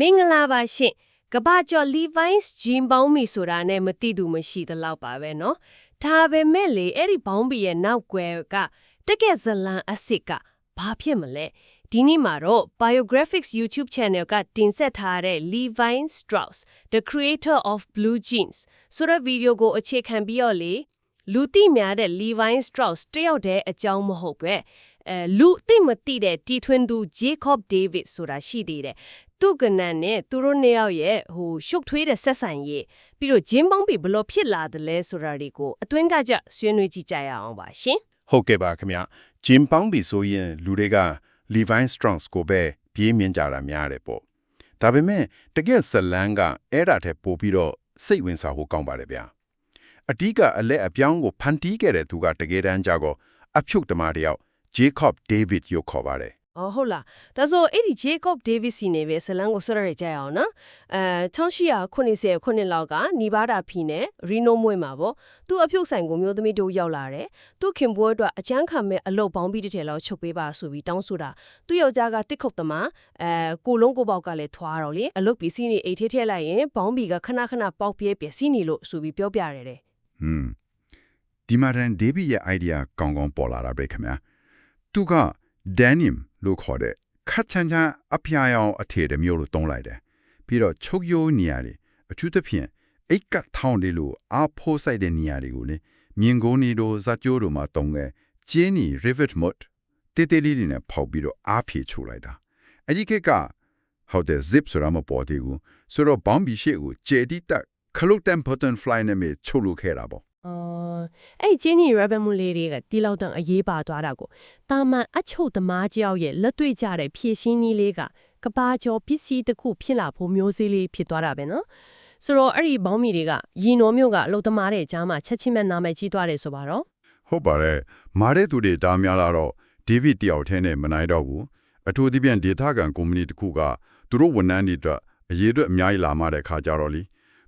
မင်္ဂလာပါရှင်ကဘာကျော် Levi's jean ပေါင်းမီဆိုတာနဲ့မတိသူမရှိသလောက်ပါပဲเนาะဒါပေမဲ့လေအဲ့ဒီဘောင်းဘီရဲ့နောက်ွယ်ကတကယ်ဇလန်အစ်စ်ကဘာဖြစ်မလဲဒီနေ့မှာတော့ Biographics YouTube channel ကတင်ဆက်ထားတဲ့ Levi Strauss the creator of blue jeans ဆိုတဲ့ဗီဒီယိုကိုအခြေခံပြီးတော့လေလူသိများတဲ့ Levi Strauss တယောက်တည်းအကြောင်းမဟုတ်ပဲအဲလူသိမသိတဲ့တီထွင်သူ Jacob David ဆိုတာရှိသေးတယ် သူကနန်နဲ့သူတို့နှစ်ယောက်ရဲ့ဟိုရှုပ်ထွေးတဲ့ဆက်ဆံရေးပြီးတော့ဂျင်းပေါင်းပြီးဘလို့ဖြစ်လာတယ်လဲဆိုတာတွေကိုအတွင်းကကြဆွေးနွေးကြည့်ကြရအောင်ပါရှင်ဟုတ်ကဲ့ပါခင်ဗျဂျင်ပေါင်းပြီဆိုရင်လူတွေက Levi Strauss ကိုပဲပြေးမြင်ကြတာများတယ်ပေါ့ဒါပေမဲ့တကယ်ဇလန်းကအဲ့ဒါထက်ပိုပြီးတော့စိတ်ဝင်စားဖို့ကောင်းပါတယ်ဗျာအတိကအလက်အပြောင်းကိုဖန်တီးခဲ့တဲ့သူကတကယ်တမ်းကြတော့အဖြုတ်သမားတယောက် Jacob David ရုပ်ခေါ်ပါတယ် အော်ဟုတ်လားဒါဆိုအဲ့ဒီ Jacob Davis စီနေပဲဇလန်ကိုဆွရရကြရအောင်နော်အဲ1890ခုနှစ်လောက်ကနီဗားဒါဖီနဲ့ရီနိုမွေမှာပေါ့သူအဖြုတ်ဆိုင်ကိုမျိုးသမီးတို့ရောက်လာတယ်သူခင်ပွဲအတွက်အချမ်းခံမဲ့အလုပ်ပေါင်းပြီးတဲ့ထဲလောက်ချုပ်ပေးပါဆိုပြီးတောင်းဆိုတာသူ့ယောက်ျားကတစ်ခုတ်သမားအဲကိုလုံးကိုပေါက်ကလည်းထွားတော့လေအလုပ်ပစ္စည်းတွေအိတ်ထဲထည့်လိုက်ရင်ဘောင်းဘီကခဏခဏပေါက်ပြဲပြစီနေလို့ဆိုပြီးပြောပြရတယ်တဲ့ဟွန်းဒီမှာတန်ဒေးဗစ်ရဲ့ idea ကောင်းကောင်းပေါ်လာတာပဲခင်ဗျာသူက denim လို့ခေါ်တဲ့ခတ်ချမ်းချမ်းအဖျားရောင်အထည်တစ်မျိုးလို့သုံးလိုက်တယ်ပြီးတော့ချုပ်ရိုးနေရာတွေအထူးသဖြင့်အိတ်ကတ်ထောင်းတွေလို့အားဖိုးဆိုင်တဲ့နေရာတွေကိုလေမြင်ကုန်းတွေတို့ဇာကျိုးတို့မှာတုံးခဲ့ကျင်းနီ rivet mud တေးသေးလေးတွေနဲ့ဖောက်ပြီးတော့အားဖြည့်ချိုးလိုက်တာအဲ့ဒီခေတ်ကဟုတ်တယ် zip ဆိုတာမပေါ်သေးဘူးဆိုတော့ဘောင်းဘီရှေ့ကိုကျေတီတက်ခလုတ်တန် button fly နဲ့မြေချုပ်လို့ခဲ့တာပေါ့ အော်အဲ့ဒီကျင်းကြီး rebel မှုလေးတွေကတီလောက်တန်အရေးပါသွားတာကိုတာမန်အချုပ်သမားကြောက်ရဲ့လက်တွေ့ကြတဲ့ဖြည့်ရှင်းနည်းလေးကကဘာကျော်ပစ္စည်းတစ်ခုဖြစ်လာဖို့မျိုးစေ့လေးဖြစ်သွားတာပဲနော်ဆိုတော့အဲ့ဒီဘောင်းမီတွေကရီနိုမျိုးကအလုတ်သမားတဲ့ကြားမှာချက်ချင်းမဲ့နာမည်ကြီးသွားတယ်ဆိုပါတော့ဟုတ်ပါတယ်မာတဲ့သူတွေတားများလာတော့ဒေးဗစ်တယောက်ထဲနဲ့မနိုင်တော့ဘူးအထူးသဖြင့်ဒေတာကန်ကုမ္ပဏီတစ်ခုကသူတို့ဝန်ထမ်းတွေအတွက်အရေးအတွက်အများကြီးလာမှတဲ့ခါကြတော့လी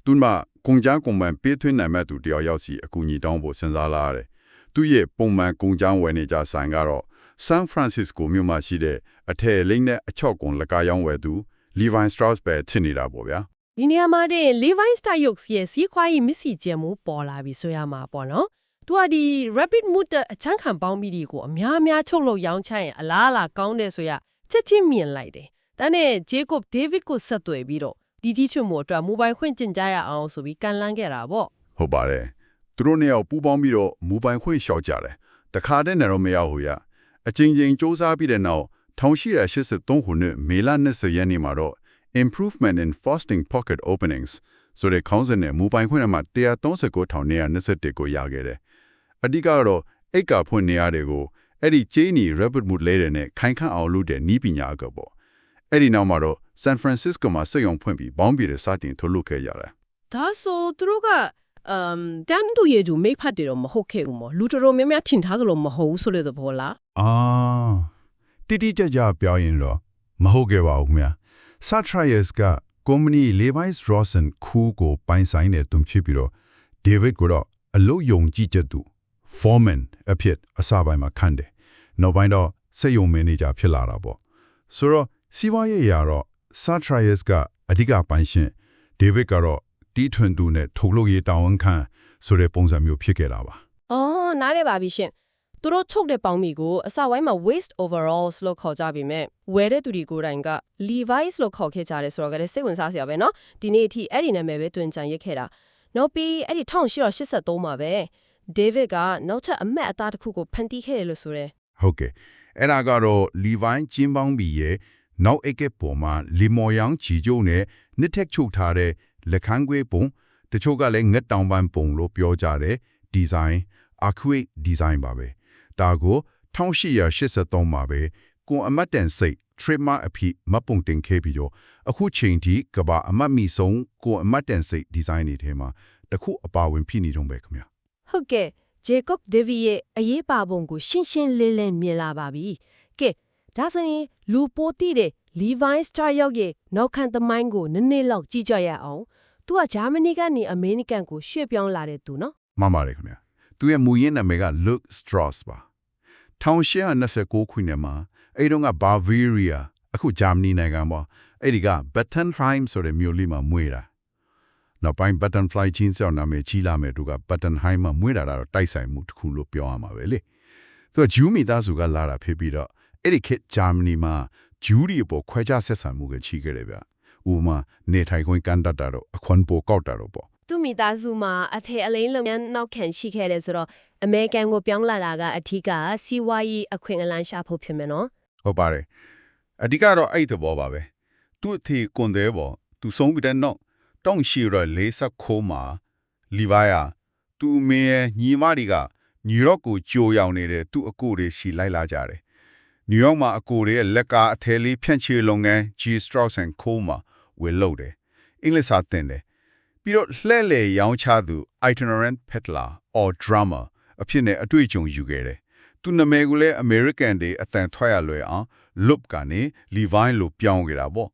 သူမှ ကုန်ကြမ်းကုန်ပန်ပေးသွင်းနိုင်မဲ့သူတယောက်ရောက်စီအကူအညီတောင်းဖို့စဉ်းစားလာရတယ်သူရဲ့ပုံမှန်ကုန်ကြမ်းဝယ်နေကြဆိုင်ကတော့ San Francisco မြို့မှာရှိတဲ့အထည်လိမ့်နဲ့အချော့ကွန်လက်ကားရောင်းဝယ်သူ Levi Strauss ပဲထင်နေတာပေါ့ဗျာဒီနေရာမှာတဲ့ Levi Strauss ရဲ့စီးခွားရေးမစ်စီကျမှုပေါ်လာပြီဆိုရမှာပေါ့နော်သူကဒီ rapid mood အချမ်းခံပေါင်းပြီးဒီကိုအများအများချုပ်လို့ရောင်းချရင်အလားအလာကောင်းတယ်ဆိုရချက်ချင်းမြင်လိုက်တယ်။ဒါနဲ့ Jacob David ကိုဆက်သွယ်ပြီးတော့ ဒီတီချွတ်မို့အတွက် mobile ခွင့်ကျင်ကြရအောင်ဆိုပြီးကန်လန်းခဲ့တာပေါ့ဟုတ်ပါတယ်သူတို့နှစ်ယောက်ပူးပေါင်းပြီးတော့မူပိုင်ခွင့်လျှောက်ကြတယ်တခါတည်းနဲ့တော့မရဘူးရအချင်းချင်းစူးစမ်းပြီးတဲ့နောက်1883ခုနှစ်မေလ20ရက်နေ့မှာတော့ improvement in fasting pocket openings ဆိုတဲ့ခေါင်းစဉ်နဲ့မူပိုင်ခွင့်မှာ139ထောင်921ကိုရခဲ့တယ်အဓိကတော့အိတ်ကဖွင့်နေရတဲ့ကိုအဲ့ဒီချေးနီ rapid mood လေးတဲ့နဲ့ခိုင်ခန့်အောင်လုပ်တဲ့နီးပညာအကပေါ့အဲ့ဒီနောက်မှာတော့ San Francisco မှာစက်ရုံဖွင့်ပြီးဘောင်းဘီတွေစတင်ထုတ်လုပ်ခဲ့ကြတယ်ဒါဆိုသူတို့ကအမ်တန်တူရဲ့သူမိတ်ဖတ်တယ်တော့မဟုတ်ခဲ့ဘူးမလူတော်တော်များများထင်ထားသလိုမဟုတ်ဘူးဆိုတဲ့သဘောလားအာတိတိကျကျပြောရင်တော့မဟုတ်ခဲ့ပါဘူးခင်ဗျာ Satrias ကကုမ္ပဏီ Levi's Rawson ခူးကိုပိုင်ဆိုင်တဲ့သူဖြစ်ပြီးတော့ David ကိုတော့အလုတ်ယုံကြည်ချက်သူ Foreman အဖြစ်အစပိုင်းမှာခံတယ်နောက်ပိုင်းတော့စက်ယုံမန်နေဂျာဖြစ်လာတာပေါ့ဆိုတော့စီးပွားရေးရာတော့ Satrias ကအဓိကပိုင်ရှင် David ကတော့တီးထွင်သူနဲ့ထုတ်လုပ်ရေးတာဝန်ခံဆိုတဲ့ပုံစံမျိုးဖြစ်ခဲ့တာပါ ။အော်နားလည်ပါပြီရှင်။သူတို့ချုပ်တဲ့ပေါင်းမီကိုအစပိုင်းမှာ waste overalls လို့ခေါ်ကြပေမဲ့ဝယ်တဲ့သူတွေကိုယ်တိုင်က Levi's လို့ခေါ်ခဲ့ကြတယ်ဆိုတော့ကလည်းစိတ်ဝင်စားစရာပဲเนาะဒီနေ့အထိအဲ့ဒီနာမည်ပဲတွင်ကြံရစ်ခဲ့တာ။နောက်ပြီးအဲ့ဒီ1883မှာပဲ David ကနောက်ထပ်အမတ်အသားတစ်ခုကိုဖန်တီးခဲ့တယ်လို့ဆိုရဲ ဟုတ်ကဲ့အဲ့ဒါကတော့ Levi ကျင်းပေါင်းပြီးရဲ့ နောက်အကက်ပေါ်မှာလီမော်ယောင်ချီကျိုးနဲ့နှစ်ထက်ချုပ်ထားတဲ့လက်ခန်းကွေးပုံတချို့ကလည်းငက်တောင်ပန်းပုံလို့ပြောကြတဲ့ဒီဇိုင်းအခုိဒီဇိုင်းပါပဲဒါကို1883မှာပဲကွန်အမတ်တန်စိတ် trademark အဖြစ်မပုံတင်ခဲ့ပြီးတော့အခုချိန်ထိကဘာအမတ်မီဆုံးကွန်အမတ်တန်စိတ်ဒီဇိုင်းတွေထဲမှာတစ်ခုအပါဝင်ဖြစ်နေတော့ပဲခင်ဗျာဟုတ်ကဲ့ Jacob David ရဲ့အရေးပါပုံကိုရှင်းရှင်းလင်းလင်းမြင်လာပါပြီ။ကဲ ဒါဆိုရင်လူပိုတိတဲ့ Levi Star ရောက်ရဲ့နောက်ခံသမိုင်းကိုနည်းနည်းလောက်ကြည့်ကြရအောင်။ तू ကဂျာမနီကနေအမေရိကန်ကိုရွှေ့ပြောင်းလာတဲ့သူနော်မှန်ပါတယ်ခင်ဗျာသူရဲ့မူရင်းနာမည်က Luke Strauss ပါ1829ခုနှစ်မှာအဲဒီတော့က Bavaria အခုဂျာမနီနိုင်ငံမှာအဲ့ဒီက Buttonheim ဆိုတဲ့မြို့လေးမှာမွေးတာနောက်ပိုင်း Buttonfly jeans ကြောင့်နာမည်ကြီးလာမဲ့သူက Buttonheim မှာမွေးတာတော့တိုက်ဆိုင်မှုတစ်ခုလို့ပြောရမှာပဲလေသူကဂျူးမိသားစုကလာတာဖြစ်ပြီးတော့ အဲ့ဒီခေတ်ဂျာမနီမှာဂျူးတွေအပေါ်ခွဲခြားဆက်ဆံမှုကရှိခဲ့တယ်ဗျဥပမာနေထိုင်ခွင့်ကန့်တတ်တာတော့အခွန်ပိုကောက်တာတော့ပေါ့သူ့မိသားစုမှာအထည်အလိမ်လုပ်ငန်းနောက်ခံရှိခဲ့တယ်ဆိုတော့အမေရိကန်ကိုပြောင်းလာတာကအထီးကစီးပွားရေးအခွင့်အလမ်းရှာဖို့ဖြစ်မယ်နော်ဟုတ်ပါတယ်အဓိကတော့အဲ့ဒီသဘောပါပဲသူ့အထေကွန်သေးပေါ့သူဆုံးပြီးတဲ့နောက်တောင်းရှိရလေးဆက်ခိုးမှာလီဗိုင်ယာသူ့မင်းရဲ့ညီမတွေကနယူးယောက်ကိုကြိုရောက်နေတဲ့သူ့အကိုတွေရှိလိုက်လာကြတယ် နယူးယောက်မှာအကိုတွေရဲ့လက်ကားအထည်လေးဖြန့်ချေလုပ်ငန်း G Strauss and Co မှာဝယ်လုပ်တယ်အင်္ဂလိပ်စာသင်တယ်ပြီးတော့လှဲ့လေရောင်းချသူ itinerant peddler or drummer အဖြစ်နဲ့အတွေ့အကြုံယူခဲ့တယ်သူနာမည်ကိုလည်း American တွေအတန်ထွက်ရလွယ်အောင် loop ကနေ Levi လို့ပြောင်းခဲ့တာပေါ့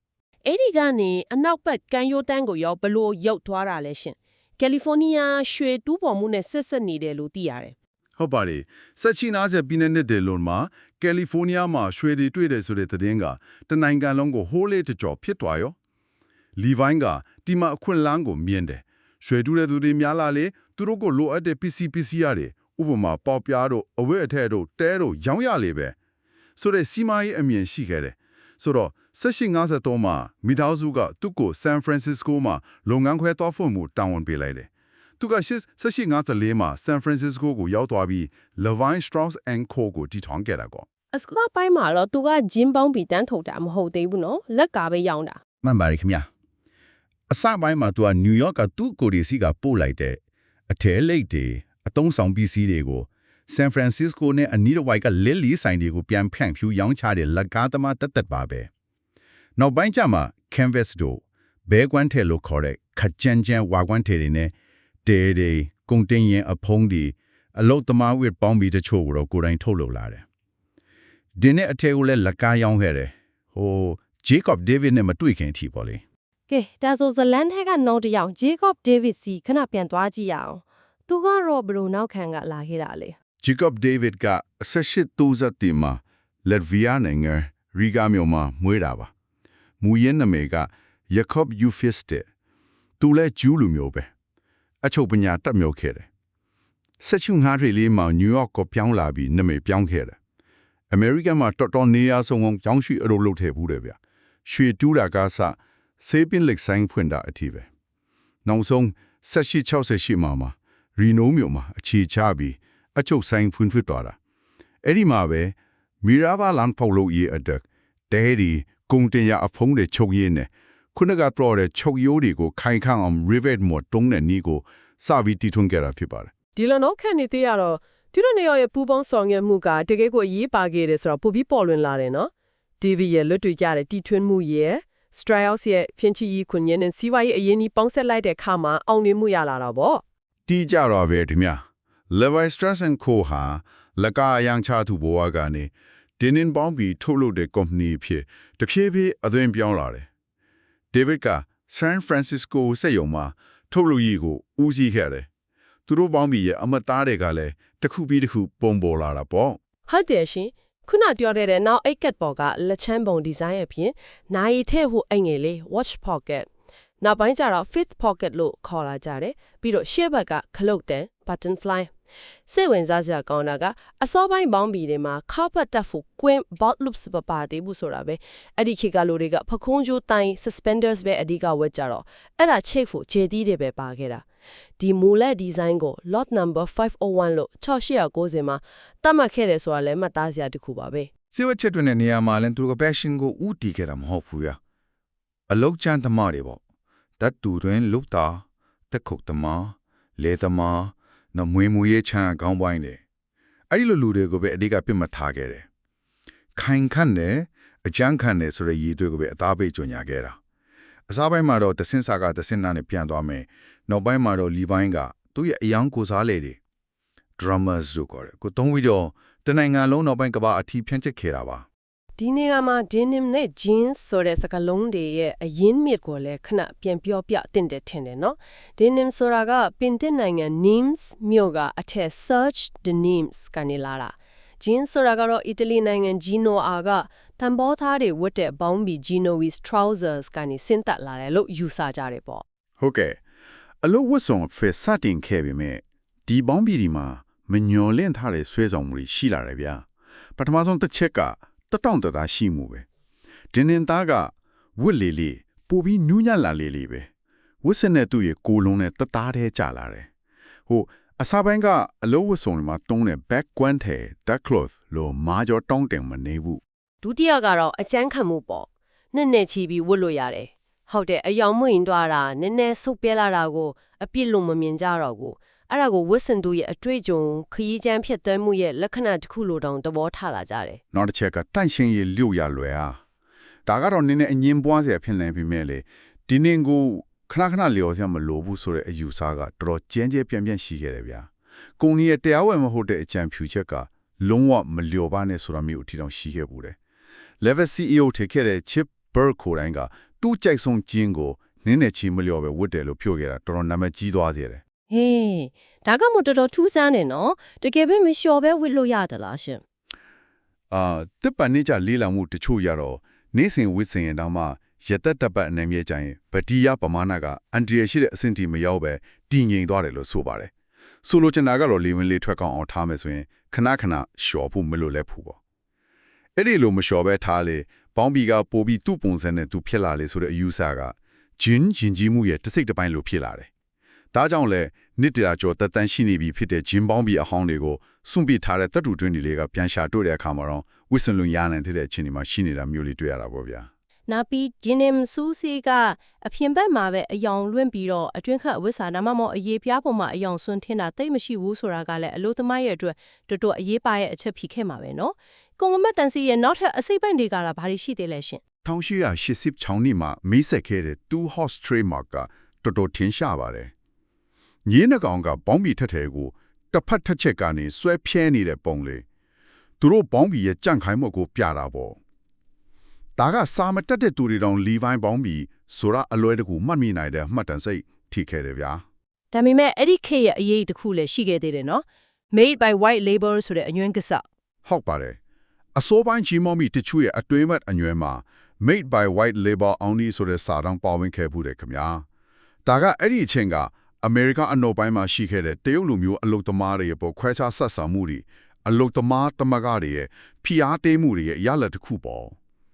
အဲ့ဒီကနေအနောက်ဘက်ကမ်းရိုးတန်းကိုရောဘလို့ရောက်သွားတာလဲရှင်ကယ်လီဖိုးနီးယားရွှေတူးပေါ်မှုနဲ့ဆက်ဆက်နေတယ်လို့သိရတယ် ဟုတ်ပါတယ်ဆက်ချီနာဆက်ပြည်နယ်နဲ့ဒေလွန်မှာကယ်လီဖိုးနီးယားမှာရွှေတွေတွေ့တယ်ဆိုတဲ့သတင်းကတနိုင်ငံလုံးကိုဟိုးလေးတကြောဖြစ်သွားရောလီဗိုင်းကဒီမှာအခွင့်အလမ်းကိုမြင်တယ်ရွှေတူးတဲ့သူတွေများလာလေသူတို့ကိုလိုအပ်တဲ့ပစ္စည်းပစ္စည်းရတယ်ဥပမာပေါက်ပြားတို့အဝတ်အထည်တို့တဲတို့ရောင်းရလေပဲဆိုတဲ့စီမာရေးအမြင်ရှိခဲ့တယ်ဆိုတော့1653မှာမိသားစုကသူ့ကိုဆန်ဖရန်စစ္စကိုမှာလုပ်ငန်းခွဲသွားဖို့မှုတာဝန်ပေးလိုက်တယ် သူက1654မှာဆန်ဖရန်စစ္စကိုကိုရောက်သွားပြီး Levine Strauss and Co ကိုတည်ထောင်ခဲ့တာကောအစကပိုင်းမှာတော့သူကဂျင်းပေါင်းပြီးတန်းထုတ်တာမဟုတ်သေးဘူးနော်လက်ကာပဲရောင်းတာမှန်ပါတယ်ခင်ဗျာအစပိုင်းမှာသူကနယူးယောက်ကသူ့ကိုဒီစီကပို့လိုက်တဲ့အထည်လိတ်တွေအတုံးဆောင်ပစ္စည်းတွေကိုဆန်ဖရန်စစ္စကိုနဲ့အနီးတစ်ဝိုက်ကလစ်လီဆိုင်တွေကိုပြန်ဖြန့်ဖြူရောင်းချတဲ့လက်ကားသမားတက်တက်ပါပဲနောက်ပိုင်းကျမှ canvas တို့ဘဲကွမ်းထဲလို့ခေါ်တဲ့ခကြမ်းကြမ်းဝါကွမ်းထဲတွေနဲ့ တဲတွေကုန်တင်ရင်အဖုံးတွေအလုတ်သမားဝစ်ပေါင်းပြီးတချို့ကိုတော့ကိုယ်တိုင်ထုတ်လုပ်လာတယ်ဒီနေ့အထည်ကိုလည်းလက်ကားရောင်းခဲ့တယ်ဟို Jacob David နဲ့မတွေ့ခင်အထိပေါ့လေကဲဒါဆိုဇလန်ထဲကနောက်တစ်ယောက်ဂျေကော့ဒေးဗစ်စီခဏပြန်သွားကြည့်ရအောင်သူကတော့ဘယ်လိုနောက်ခံကလာခဲ့တာလဲ Jacob David က1830တီမှာလက်ဗီယာနိုင်ငံရီဂါမြို့မှာမွေးတာပါ။မူရင်းနာမည်က Jacob Ufiste သူလည်းဂျူးလူမျိုးပဲ။ အချုပ်ပညာတက်မြောက်ခဲ့တယ်။ဆက်ချုံငါးရီလေးမှာနယူးယောက်ကိုပြောင်းလာပြီးနာမည်ပြောင်းခဲ့တယ်။ American မှာတော်တော်နေရဆုံးအောင်ကျောင်းရှိအလုပ်လုပ်ထည့်ဘူးတယ်ဗျ။ရွှေတူးတာကစဆေးပင်လက်ဆိုင်ဖွင့်တာအထိပဲ။နောက်ဆုံး1868မှာမှာရီနိုမြို့မှာအခြေချပြီးအချုပ်ဆိုင်ဖွင့်ဖွင့်သွားတာအဲ့ဒီမှာပဲမီရာဘာလန်ဖောက်လို့ရေးအတက်တဲဒီကုံတင်ရအဖုံးတွေချုပ်ရင်းနဲ့ ခုနကတော့တဲ့ချုပ်ရိုးတွေကိုခိုင်ခန့်အောင် rivet မို့တုံးတဲ့နီးကိုစပြီးတီထွန်းခဲ့တာဖြစ်ပါတယ်ဒီလိုတော့ခန့်နေသေးရတော့သူတို့နေရာရဲ့ပူပေါင်းဆောင်ရွက်မှုကတကယ်ကိုအရေးပါခဲ့တယ်ဆိုတော့ပိုပြီးပေါ်လွင်လာတယ်နော်။ DV ရဲ့လွတ်တွေ့ကြတဲ့တီထွန်းမှုရဲ့ Strauss ရဲ့ဖြင်းချီကြီးခွန်ရင်နဲ့စီးပွားရေးအရင်ကြီးပေါင်းဆက်လိုက်တဲ့အခါမှာအောင်မြင်မှုရလာတာပေါ့တီးကြတော့ပဲဒီမြ Levi Strauss and Co ဟာလက်ကားအယံချသူဘဝကနေတင်းင်းပေါင်းပြီးထုတ်လုပ်တဲ့ company ဖြစ်တဖြည်းဖြည်းအသွင်ပြောင်းလာတယ်။ David က San Francisco စက်ရုံမှာထုတ်လုပ်ရေးကိုဦးစီးခဲ့တယ်။သူတို့ပေါင်းပြီးရဲ့အမတ်သားတွေကလည်းတစ်ခုပြီးတစ်ခုပုံပေါ်လာတာပေါ့။ဟုတ်တယ်ရှင်။ခုနပြောတဲ့တဲ့နောက်အိတ်ကတ်ပေါ်ကလက်ချမ်းပုံဒီဇိုင်းအပြင်နိုင်ထဲဟိုအင်္ဂလိပ်လေး watch pocket နောက်ပိုင်းကျတော့ fifth pocket လို့ခေါ်လာကြတယ်ပြီးတော့ရှေ့ဘက်ကခလုတ်တန် button fly စိတ်ဝင်စားစရာကောင်းတာကအစောပိုင်းပေါင်းဘီတွေမှာ carpet တက်ဖို့ queen bolt loops ပပါသေးဘူးဆိုတာပဲအဲ့ဒီခေတ်ကလူတွေကဖခုံးကျိုးတိုင်း suspenders ပဲအဓိကဝတ်ကြတော့အဲ့ဒါချိတ်ဖို့ခြေသီးတွေပဲပါခဲ့တာဒီမူလက်ဒီဇိုင်းကို lot number 501လို့6890မှာတတ်မှတ်ခဲ့တယ်ဆိုတာလည်းမှတ်သားစရာတစ်ခုပါပဲစေဝတ်ချက်တွေနဲ့နေရာမှာလည်းသူတို့က passion ကိုဥတီခဲ့တာမဟုတ်ဘူးရအလုတ်ချမ်းသမားတွေပေါ့တတ်တူတွင်လုတ်တာတက်ခုတ်သမားလေသမား နမွေမူရေးချမ်းအကောင်းပိုင်းတွေအဲ့ဒီလိုလူတွေကိုပဲအဓိကပြစ်မှတ်ထားခဲ့တယ်ခိုင်ခန့်တယ်အကြမ်းခန့်တယ်ဆိုတဲ့ရည်တွေကိုပဲအသားပေးကြညာခဲ့တာအစားပိုင်းမှာတော့တဆင်းစာကတဆင်းနာနဲ့ပြန်သွားမယ်နောက်ပိုင်းမှာတော့လီပိုင်းကသူ့ရဲ့အယောင်ကိုစားလေတွေ drummers လို့ခေါ်တယ်ကိုသုံးပြီးတော့တနိုင်ငံလုံးနောက်ပိုင်းကဘာအထီးဖြန့်ချက်ခဲ့တာပါ ဒီနေရာမှာ denim နဲ့ jeans ဆိုတဲ့စကားလုံးတွေရဲ့အရင်းမြစ်ကိုလည်းခဏပြန်ပြောပြတင်တယ်ထင်တယ်နော် denim ဆိုတာကပင်သစ်နိုင်ငံ Nimes မြို့ကအထက် Serge de Nimes ကနေလာတာ jeans ဆိုတာကတော့အီတလီနိုင်ငံ Genoa ကတန်ဘောသားတွေဝတ်တဲ့ဘောင်းဘီ Genoese trousers ကနေဆင်းသက်လာတယ်လို့ယူဆကြတယ်ပေါ့ဟုတ်ကဲ့အလို့ဝတ်ဆောင်ဖက်စတင်ခဲ့ပြီမဲ့ဒီဘောင်းဘီဒီမှာမညော်လင့်ထားတဲ့ဆွဲဆောင်မှုတွေရှိလာတယ်ဗျာပထမဆုံးတစ်ချက်က တတောင့်တသားရှိမှုပဲဒင်းနင်သားကဝတ်လေလေပိုပြီးနူးညံ့လာလေလေပဲဝတ်စနဲ့သူ့ရဲ့ကိုယ်လုံးနဲ့တသားတည်းကြလာတယ်ဟိုအစားပိုင်းကအလို့ဝတ်ဆောင်တွေမှာတုံးတဲ့ back guant ထဲ duck cloth လို့မာကျော်တောင်းတင်မနေဘူးဒုတိယကတော့အကျန်းခံမှုပေါ့နှစ်နဲ့ချီပြီးဝတ်လို့ရတယ်ဟုတ်တယ်အယောင်မွင့်သွားတာနည်းနည်းဆုပ်ပြဲလာတာကိုအပြစ်လို့မမြင်ကြတော့ဘူး အဲ့ဒါကိုဝတ်စင်သူရဲ့အတွေ့အကြုံခရီးချမ်းဖြစ်သွဲမှုရဲ့လက္ခဏာတစ်ခုလိုတောင်သဘောထားလာကြတယ်နောက်တစ်ချက်ကတန့်ရှင်းရေးလျှို့ရလွယ်အားဒါကတော့နည်းနည်းအငင်းပွားစရာဖြစ်နေပြီမဲ့လေဒီနေ့ကိုခဏခဏလျော်စရာမလိုဘူးဆိုတဲ့အယူဆကတော်တော်ကျန်းကျဲပြန့်ပြန့်ရှိခဲ့တယ်ဗျာကုံကြီးရဲ့တရားဝင်မဟုတ်တဲ့အကြံဖြူချက်ကလုံးဝမလျော်ပါနဲ့ဆိုတာမျိုးအထိတောင်ရှိခဲ့ဘူးတယ် level CEO ထိခဲ့တဲ့ chip bird ကိုယ်တိုင်ကသူ့ကြိုက်ဆုံးကျင်းကိုနင်းနဲ့ချီမလျော်ပဲဝတ်တယ်လို့ပြောခဲ့တာတော်တော်နာမည်ကြီးသွားသေးတယ် ဟေးဒါကမှတော်တော်ထူးဆန်းနေနော်တကယ်ပဲမလျှော်ပဲဝတ်လို့ရသလားရှင်အာတစ်ပန်နေကြလေးလာမှုတချို့ရတော့နေစဉ်ဝစ်စင်ရင်တောင်မှရသက်တပ်ပတ်အနေနဲ့ကြရင်ဗတိယပမာဏကအန်တီရရှိတဲ့အဆင့်တီမရောက်ပဲတည်ငြိမ်သွားတယ်လို့ဆိုပါတယ်ဆိုလိုချင်တာကတော့လေဝင်လေးထွက်ကောင်းအောင်ထားမယ်ဆိုရင်ခဏခဏလျှော်ဖို့မလိုလဲဖို့ပေါ့အဲ့ဒီလိုမလျှော်ပဲထားလေပေါင်းဘီကပိုပြီးသူ့ပုံစံနဲ့သူဖြစ်လာလေဆိုတဲ့အယူဆကဂျင်းဂျင်ကြီးမှုရဲ့တစ်စိတ်တစ်ပိုင်းလိုဖြစ်လာတယ် ဒါကြောင့်လဲနှစ်တရာကျော်တက်တန်းရှိနေပြီဖြစ်တဲ့ဂျင်းပေါင်းဘီအဟောင်းတွေကိုစွန့်ပစ်ထားတဲ့တပ်တူတွင်းတွေကပြန်ရှာတွေ့တဲ့အခါမှာတော့ဝစ်စင်လွန်ရနိုင်တဲ့အချိန်ဒီမှာရှိနေတာမျိုးလေးတွေ့ရတာပေါ့ဗျာနောက်ပြီးဂျင်းနမ်ဆူစီကအဖျင်ဘက်မှာပဲအယောင်လွင့်ပြီးတော့အတွင်းခတ်အဝတ်စာနာမမောအရေးပြားပေါ်မှာအယောင်ဆွန်းထင်းတာတိတ်မရှိဘူးဆိုတာကလည်းအလို့သမားရဲ့အတွက်တော်တော်အရေးပါရဲ့အချက်ဖြစ်ခဲ့မှာပဲနော်ကွန်မတ်တန်စီရဲ့နောက်ထပ်အစိပ်ပိုင်းတွေကဘာတွေရှိသေးလဲရှင်1880ချောင်းနီမှာမိတ်ဆက်ခဲ့တဲ့2 horse trademark ကတော်တော်ထင်ရှားပါတယ်။ ညင်းနှကောင်ကဘောင်းဘီထက်ထဲကိုတစ်ဖက်တစ်ချက်ကနေဆွဲဖြဲနေတဲ့ပုံလေးသူတို့ဘောင်းဘီရဲ့ကြန့်ခိုင်းမှုကိုပြတာပေါ့။ဒါကစာမတက်တဲ့သူတွေတောင်လီဗိုင်းဘောင်းဘီဆိုတာအလွဲတကူမှတ်မိနိုင်တဲ့အမှတ်တမ်းစိတ်ထိခဲ့တယ်ဗျာဒါပေမဲ့အဲ့ဒီခေတ်ရဲ့အရေးတစ်ခုလည်းရှိခဲ့သေးတယ်နော် made by white label ဆိုတဲ့အညွှန်းကစား။ဟုတ်ပါတယ်။အစိုးပိုင်းကြီးမော်မီတချူရဲ့အတွင်းမဲ့အညွဲမှာ made by white label only ဆိုတဲ့စာတောင်ပါဝင်ခဲ့မှုတယ်ခင်ဗျာ။ဒါကအဲ့ဒီအချိန်က အမေရိကအနောက်ပိုင်းမှာရှိခဲ့တဲ့တရုတ်လူမျိုးအလုတ်သမားတွေရဲ့ပေါ်ခွဲခြားဆက်ဆံမှုတွေအလုတ်သမားတမကတွေရဲ့ဖိအားတေးမှုတွေရဲ့ရလဒ်တစ်ခုပေါ့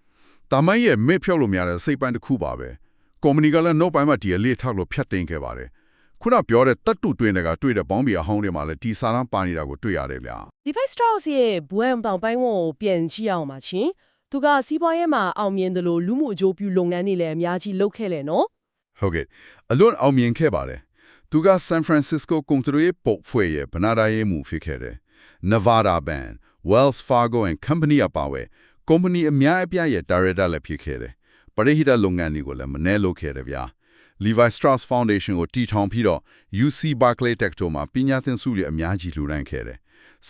။တမိုင်းရဲ့မေ့ဖြောက်လို့မရတဲ့စိတ်ပိုင်းတစ်ခုပါပဲ။ကွန်မြူနီကလည်းနောက်ပိုင်းမှာဒီအလေးထောက်လို့ဖြတ်တင်ခဲ့ပါတယ်။ခုနပြောတဲ့တတ်တူတွင်တွေကတွေ့တဲ့ဘောင်းဘီအဟောင်းတွေမှာလည်းဒီစာရန်ပါနေတာကိုတွေ့ရတယ်ဗျာ။ Levi Strauss ရဲ့ဘွဲံပေါင်ပိုင်းကိုပြန်ကြည့်အောင်ပါချင်းသူကစီးပွားရေးမှာအောင်မြင်တယ်လို့လူမှုအကျိုးပြုလုပ်ငန်းတွေလည်းအများကြီးလုပ်ခဲ့လေနော်ဟုတ်ကဲ့အလွန်အောင်မြင်ခဲ့ပါတယ် သူက San Francisco ကုန်သွယ်ရေးပုတ်ဖွဲ့ရဲ့ဗနာဒါရေးမှုဖြစ်ခဲ့တယ် Nevada Band Wells Fargo and Company အပါအဝင်ကုမ္ပဏီအများအပြားရဲ့ director လည်းဖြစ်ခဲ့တယ်ပရိဟိတလုပ်ငန်းတွေကိုလည်းမနှဲလုပ်ခဲ့တယ်ဗျာ Levi Strauss Foundation ကိုတည်ထောင်ပြီးတော့ UC Berkeley Tech တို့မှာပညာသင်ဆုတွေအများကြီးလှူဒန်းခဲ့တယ်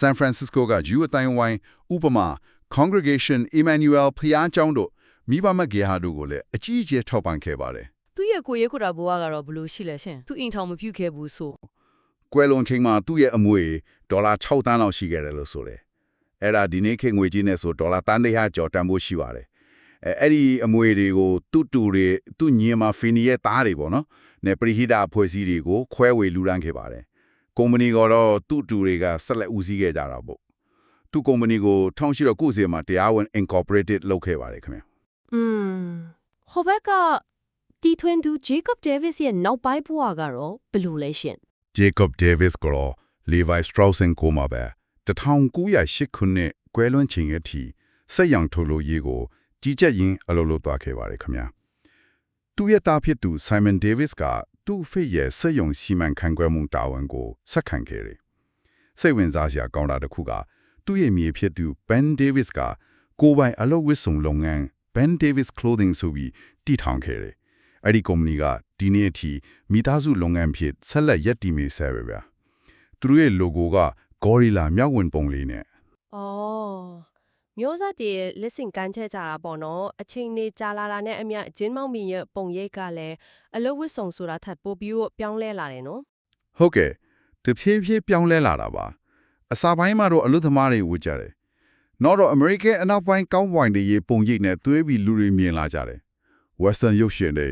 San Francisco က Jew အတိုင်းဝိုင်းဥပမာ Congregation Emmanuel ဖျားကျောင်းတို့မိဘမဂေဟာတို့ကိုလည်းအကြီးအကျယ်ထောက်ပံ့ခဲ့ပါတယ် သူ့ရဲ့ကိုရဲကိုတာဘဝကတော့ဘယ်လိုရှိလဲရှင်သူအိမ်ထောင်မပြုခဲ့ဘူးဆိုကွယ်လွန်ချိန်မှာသူ့ရဲ့အမွေဒေါ်လာ6တန်းလောက်ရှိခဲ့တယ်လို့ဆိုတယ်။အဲ့ဒါဒီနေ့ခေတ်ငွေကြီးနဲ့ဆိုဒေါ်လာတန်းတစ်ရာကျော်တန်ဖို့ရှိပါတယ်။အဲအဲ့ဒီအမွေတွေကိုသူ့တူတွေသူ့ညင်မှာဖီနီရဲ့သားတွေပေါ့နော်။နဲ့ပရိဟိတအဖွဲ့အစည်းတွေကိုခွဲဝေလူရန်ခဲ့ပါတယ်။ကုမ္ပဏီကတော့သူ့တူတွေကဆက်လက်ဦးစီးခဲ့ကြတာပေါ့။သူ့ကုမ္ပဏီကို1890မှာတရားဝင် incorporated လုပ်ခဲ့ပါတယ်ခင်ဗျာอืมဟိုဘက်က တီထွင်သူ Jacob Davis ရဲ့နောက်ပိုင်းဘဝကတော့ဘယ်လိုလဲရှင် Jacob Davis က Levi Strauss & Co. မှာပဲ1908ခုနှစ်ကွယ်လွန်ချိန်အထိစက်ရောင်ထုတ်လို့ရေးကိုကြီးကြပ်ရင်းအလုပ်လုပ်သွားခဲ့ပါတယ်ခင်ဗျာသူ့ရဲ့သားဖြစ်သူ Simon Davis ကသူ့ဖေရဲ့စက်ရုံစီမံခန့်ခွဲမှုတာဝန်ကိုဆက်ခံခဲ့တယ်စိတ်ဝင်စားစရာကောင်းတာတစ်ခုကသူ့ရဲ့မြေဖြစ်သူ Ben Davis ကကိုယ်ပိုင်အလုပ်ဝတ်စုံလုပ်ငန်း Ben Davis Clothing ဆိုပြီးတည်ထောင်ခဲ့တယ် အဲ့ဒီကုမ္ပဏီကဒီနေ့အထိမိသားစုလုပ်ငန်းဖြစ်ဆက်လက်ရပ်တည်နေဆဲပဲဗျာသူတို့ရဲ့ logo က gorilla မြောက်ဝင်ပုံလေးနဲ့။အော်မျိုးဆက်တွေလက်ဆင့်ကမ်းချက်ကြတာပေါ့နော်။အချိန်နေကြာလာတာနဲ့အမျှဂျင်းမောင်မီရဲ့ပုံရိပ်ကလည်းအလုတ်ဝတ်ဆောင်ဆိုတာထပ်ပိုပြီးတော့ပြောင်းလဲလာတယ်နော်ဟုတ်ကဲ့တဖြည်းဖြည်းပြောင်းလဲလာတာပါအစာပိုင်းမှာတော့အလုသမားတွေဝတ်ကြတယ်နောက်တော့ American အနောက်ပိုင်းကောင်းဝိုင်တွေရေပုံရိပ်နဲ့သွေးပြီးလူတွေမြင်လာကြတယ် Western ရုပ်ရှင်တွေ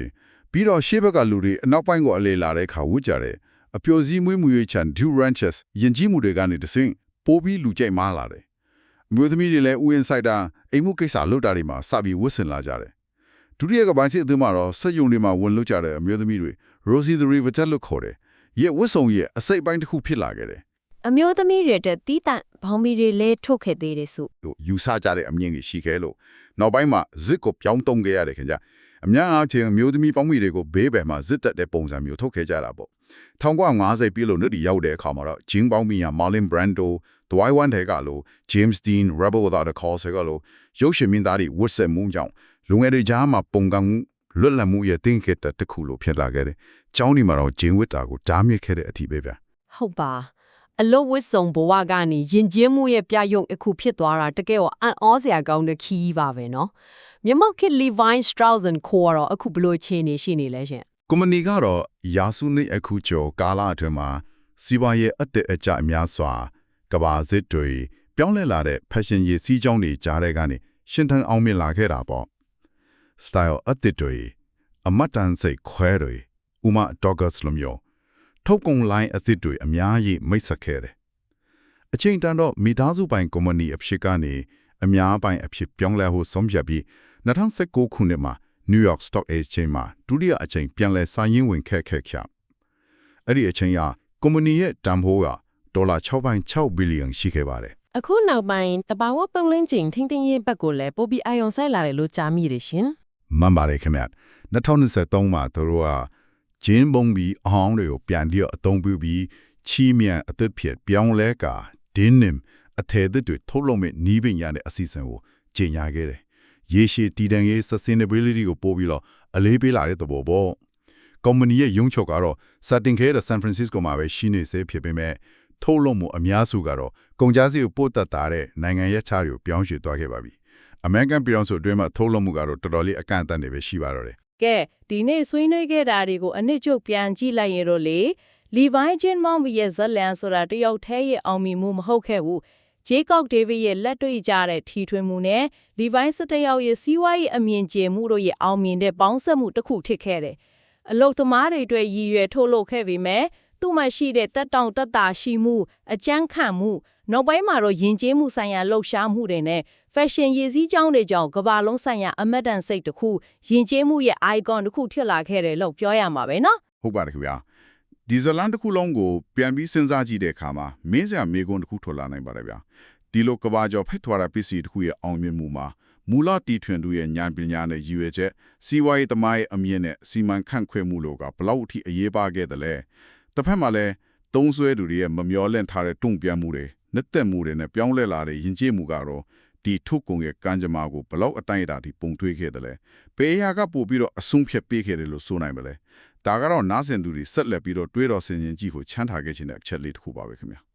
ပြီးတော့ရှေ့ဘက်ကလူတွေအနောက်ပိုင်းကိုအလေလာတဲ့အခါဝတ်ကြတယ်အပျော်စီးမွေးမှုရေးချန် Do Ranches ယဉ်ကျေးမှုတွေကနေတဆင့်ပိုးပြီးလူကြိုက်မားလာတယ်အမျိုးသမီးတွေလည်းဥယျာဉ်ဆိုင်တာအိမ်မှုကိစ္စလုပ်တာတွေမှာစပြီးဝတ်ဆင်လာကြတယ်ဒုတိယကပိုင်းစစ်အသင်းမှာတော့စက်ယုံတွေမှာဝင်လို့ကြတဲ့အမျိုးသမီးတွေ Rosie the Rivetet လို့ခေါ်တယ်ရဲ့ဝတ်စုံရဲ့အစိတ်အပိုင်းတစ်ခုဖြစ်လာခဲ့တယ်အမျိုးသမီးတွေတဲ့တီးတန့်ဘောင်ဘီတွေလဲထုတ်ခဲ့သေးတယ်ဆိုလို့ယူဆကြတဲ့အမြင်ကြီးရှိခဲ့လို့နောက်ပိုင်းမှာဇစ်ကိုပြောင်းတုံးခဲ့ရတယ်ခင်ဗျ အများအားဖြင့်မျိုးသမီးပေါင်းမိတွေကိုဘေးဘယ်မှာဇစ်တက်တဲ့ပုံစံမျိုးထုတ်ခဲ့ကြတာပေါ့1950ပြည်လို့နှစ်ဒီရောက်တဲ့အခါမှာတော့ဂျင်းပေါင်းမိညာ Marlon Brando ဒဝိုင်ဝမ်တွေကလို့ James Dean Rebel Without a Cause ကလို့ရုပ်ရှင်မင်းသားတွေဝတ်ဆက်မှုကြောင့်လူငယ်တွေကြားမှာပုံကံမှုလွတ်လပ်မှုရဲ့တင်းကက်တဲ့တစ်ခုလို့ဖြစ်လာခဲ့တယ်။ကျောင်းဒီမှာတော့ဂျင်းဝစ်တာကိုဓာမြစ်ခဲ့တဲ့အထီးပဲဗျ။ဟုတ်ပါ အလုတ်ဝစ်စုံဘဝကနေယဉ်ကျေးမှုရဲ့ပြယုံအခုဖြစ်သွားတာတကယ်ကိုအံ့ဩစရာကောင်းတဲ့ခီးပါပဲเนาะမြန်မာခေတ် Levi Strauss and Co ကတော့အခုဘယ်လိုအခြေအနေရှိနေလဲရှင် ကွန်မနီကတော့ယာစုနေအခုကျော်ကာလာအတွင်းမှာစီးပွားရေးအသက်အကျအများစွာကဘာစစ်တွေပြောင်းလဲလာတဲ့ fashion ရေးစီးကြောင်းတွေကြားတဲ့ကနေရှင်သန်အောင်မြင်လာခဲ့တာပေါ့ style အသက်တွေအမတ်တန်စိတ်ခွဲတွေဥမာ doggers လိုမျိုး ထုတ်ကုန် line အသစ်တွေအများကြီးမိတ်ဆက်ခဲ့တယ်အချိန်တန်တော့မိသားစုပိုင်ကွန်မနီအဖြစ်ကနေအများပိုင်အဖြစ်ပြောင်းလဲဖို့ဆုံးဖြတ်ပြီး2019ခုနှစ်မှာ New York Stock Exchange မှာဒုတိယအချိန်ပြန်လည်စာရင်းဝင်ခဲ့ခဲ့ခဲ့အဲ့ဒီအချိန်ကကုမ္ပဏီရဲ့တန်ဖိုးကဒေါ်လာ6.6ဘီလီယံရှိခဲ့ပါတယ်အခုနောက်ပိုင်းတဘာဝပုံလင်းကျင်ထင်းထင်းရဲ့ဘက်ကိုလည်းပိုပြီးအာယုံဆိုင်လာတယ်လို့ကြားမိတယ်ရှင်မှန်ပါတယ်ခင်ဗျ2023မှာသူတို့က ဂျင်းဘုံဘီအဟောင်းတွေကိုပြန်ပြီးတော့အသုံးပြုပြီးချီးမြှင့်အသက်ဖြစ်ပြောင်းလဲကာဒင်းနင်အထည်သစ်တွေထုတ်လုပ်မဲ့နီးပညာနဲ့အစီအစဉ်ကိုကြီးညာခဲ့တယ်ရေရှည်တည်တံ့ရေး sustainability ကိုပို့ပြီးတော့အလေးပေးလာတဲ့သဘောပေါ့ကုမ္ပဏီရဲ့ရုံးချုပ်ကတော့စတင်ခဲ့တဲ့ San Francisco မှာပဲရှိနေစေဖြစ်ပေမဲ့ထုတ်လုပ်မှုအများစုကတော့ကုန်ကြမ်းစီကိုပို့တတ်တာတဲ့နိုင်ငံရဲ့ခြားတွေကိုပြောင်းရွှေ့သွားခဲ့ပါပြီ။ American ပြည်တော်စုအတွင်းမှာထုတ်လုပ်မှုကတော့တော်တော်လေးအကန့်အသတ်နေပဲရှိပါတော့တယ် ကဲဒီနေ့ဆွေးနွေးခဲ့တာတွေကိုအနှစ်ချုပ်ပြန်ကြည့်လိုက်ရင်တော့လေ Levi Jean Mom ရဲ့ဇက်လန်ဆိုတာတယောက်တည်းရဲ့အောင်မြင်မှုမဟုတ်ခဲ့ဘူး Jacob David ရဲ့လက်တွေ့ကြတဲ့ထီထွင်မှုနဲ့ Levi စတဲ့ယောက်ရဲ့စီးပွားရေးအမြင်ကျမှုတို့ရဲ့အောင်မြင်တဲ့ပေါင်းစပ်မှုတစ်ခုဖြစ်ခဲ့တယ်အလုတ်သမားတွေအတွက်ရည်ရွယ်ထုတ်လုပ်ခဲ့ပေမဲ့ သူ့မှာရှိတဲ့တက်တောင်တက်တာရှိမှုအကြမ်းခံမှုနောက်ပိုင်းမှာတော့ယဉ်ကျေးမှုဆိုင်ရာလှုပ်ရှားမှုတွေနဲ့ fashion ရည်စည်းကြောင်းတွေကြောင့်ကမ္ဘာလုံးဆိုင်ရာအမတ်တန်စိတ်တစ်ခုယဉ်ကျေးမှုရဲ့ icon တစ်ခုဖြစ်လာခဲ့တယ်လို့ပြောရမှာပဲနော်ဟုတ်ပါတယ်ခင်ဗျာဒီဇလန်တစ်ခုလုံးကိုပြန်ပြီးစဉ်းစားကြည့်တဲ့အခါမှာမင်းစရာမေကွန်းတစ်ခုထွက်လာနိုင်ပါတယ်ဗျာဒီလိုကဘာကျော်ဖိတ်ထွာတာပစ္စည်းတစ်ခုရဲ့အောင်မြင်မှုမှာမူလတီထွင်သူရဲ့ဉာဏ်ပညာနဲ့ရည်ရွယ်ချက်စီးပွားရေးသမားရဲ့အမြင်နဲ့စီမံခန့်ခွဲမှုလိုကဘလောက်အထိအရေးပါခဲ့တယ်လဲ တစ်ဖက်မှာလည်းသုံးဆွဲသူတွေရဲ့မမျောလင့်ထားတဲ့တုံ့ပြန်မှုတွေနှစ်သက်မှုတွေနဲ့ပြောင်းလဲလာတဲ့ယဉ်ကျေးမှုကတော့ဒီထုတ်ကုန်ရဲ့ကံကြမ္မာကိုဘလောက်အတိုင်းအတာထိပုံထွေးခဲ့တယ်လဲပေရာကပို့ပြီးတော့အဆုံးဖြတ်ပေးခဲ့တယ်လို့ဆိုနိုင်မလဲဒါကတော့နားဆင်သူတွေဆက်လက်ပြီးတော့တွေးတော်ဆင်ခြင်ကြည့်ဖို့ချမ်းသာခဲ့ခြင်းတဲ့အချက်လေးတစ်ခုပါပဲခင်ဗျာ